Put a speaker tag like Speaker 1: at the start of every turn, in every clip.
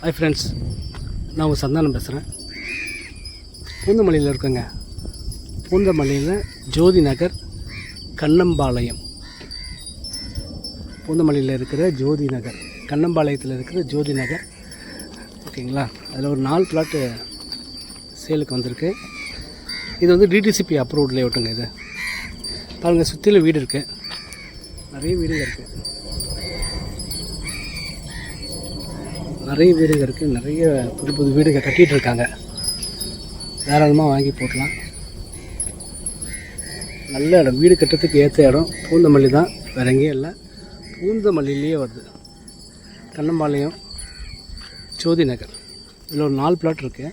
Speaker 1: Hi friends நான் உங்கள் சந்தானம் பேசுகிறேன். பூந்தமல்லியில் இருக்கேங்க. பூந்தமல்லியில் ஜோதி நகர் கண்ணம்பாளையம். பூந்தமல்லியில் இருக்கிற ஜோதி நகர் கண்ணம்பாளையத்தில் இருக்கிற ஜோதி நகர். ஓகேங்களா? அதில் ஒரு நாலு பிளாட்டு சேலுக்கு வந்திருக்கு. இது வந்து டிடிசிபி அப்ரூவ்ட் ஓட்டுங்க இது. பாருங்கள் சுற்றிலும் வீடு இருக்குது நிறைய வீடுகள் இருக்குது நிறைய வீடுகள் இருக்குது நிறைய புது புது வீடுகள் கட்டிகிட்டு இருக்காங்க தாராளமாக வாங்கி போடலாம் நல்ல இடம். வீடு கட்டுறதுக்கு ஏற்ற இடம். பூந்தமல்லி தான். வேற எங்கேயும் இல்லை. பூந்தமல்லியிலேயே வருது. கண்ணம்பாளையம் ஜோதி நகர். இதில் ஒரு நாலு பிளாட் இருக்குது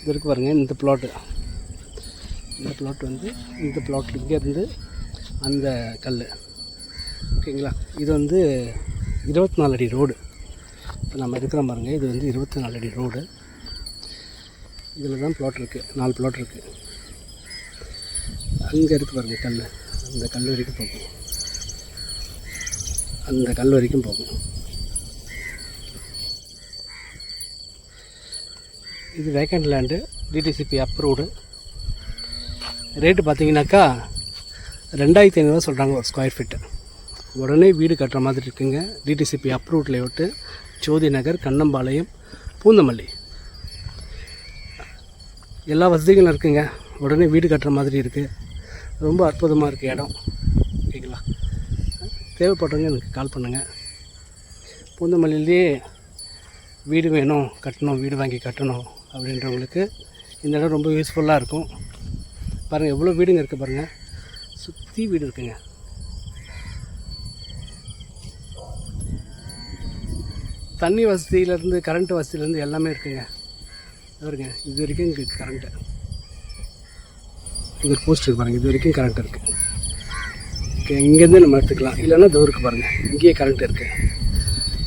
Speaker 1: இது இருக்கு பாருங்கள் இந்த பிளாட்டு இந்த பிளாட் வந்து இந்த பிளாட் இங்கேருந்து அந்த கல் ஓகேங்களா? இது வந்து இருபத்தி நாலு அடி ரோடு நம்ம இருக்கிற பாருங்க இது வந்து இருபத்தி நாலு அடி ரோடு. இதில் தான் பிளாட் இருக்குது நாலு பிளாட் இருக்குது அங்கே இருக்கு பாருங்க கல் அந்த கல் வரைக்கும் போகும். அந்த கல் வரைக்கும் போகும். இது vacant land DTCP approved rate பார்த்தீங்கன்னாக்கா ரெண்டாயிரத்தி ஐநூறுவா சொல்கிறாங்க ஒரு ஸ்கொயர் ஃபீட்டு உடனே வீடு கட்டுற மாதிரி இருக்குங்க. டிடிசிபி அப்ரூவ்ட் விட்டு ஜோதி நகர் கண்ணம்பாளையம் பூந்தமல்லி. எல்லா வசதிகளும் இருக்குங்க. உடனே வீடு கட்டுற மாதிரி இருக்குது ரொம்ப அற்புதமாக இருக்குது இடம். ஓகேங்களா? தேவைப்படுறவங்க எனக்கு கால் பண்ணுங்கள் பூந்தமல்லியிலே வீடு வேணும் கட்டணும் வீடு வாங்கி கட்டணும் அப்படின்றவங்களுக்கு இந்த இடம் ரொம்ப யூஸ்ஃபுல்லாக இருக்கும். பாருங்கள் எவ்வளோ வீடுங்க இருக்குது பாருங்கள் சுற்றி வீடு இருக்குங்க. தண்ணி வசதியிலேருந்து கரண்ட் வசதியிலேருந்து எல்லாமே இருக்குங்க. பாருங்க இது வரைக்கும் இங்கே கரண்ட்டு இங்கே ஒரு போஸ்ட் பாருங்கள் இது வரைக்கும் கரண்ட் இருக்குது ஓகே இங்கேருந்து நம்ம எடுத்துக்கலாம். இல்லைன்னா தூருக்கு பாருங்கள் இங்கேயே கரண்ட் இருக்குது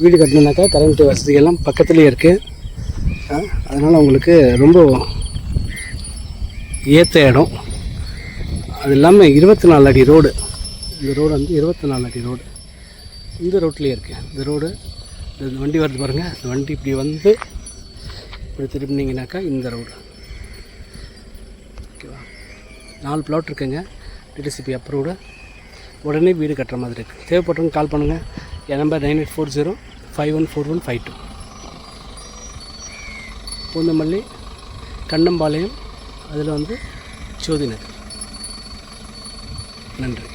Speaker 1: வீடு கட்டணுனாக்கா கரண்ட்டு வசதிகள்லாம் பக்கத்துலேயே இருக்குது அதனால் உங்களுக்கு ரொம்ப ஏற்ற இடம். அது இல்லாமல் இருபத்தி நாலு அடி ரோடு இந்த ரோடு வந்து இருபத்தி நாலு அடி ரோடு இந்த ரோட்லேயே இருக்குது இந்த ரோடு இந்த வண்டி வருது பாருங்கள் இந்த வண்டி இப்படி வந்து இப்படி திரும்பினீங்கனாக்கா இந்த ரோடு ஓகேவா நாலு பிளாட் இருக்குங்க. டிடிசிபி அப்ரூவ்டு உடனே வீடு கட்டுற மாதிரி இருக்குது தேவைப்பட்டவங்க கால் பண்ணுங்கள் என் number nine eight four zero five one four one five two Poonamallee Kannampalayam அதில் வந்து ஜோதி நகர் நன்றி.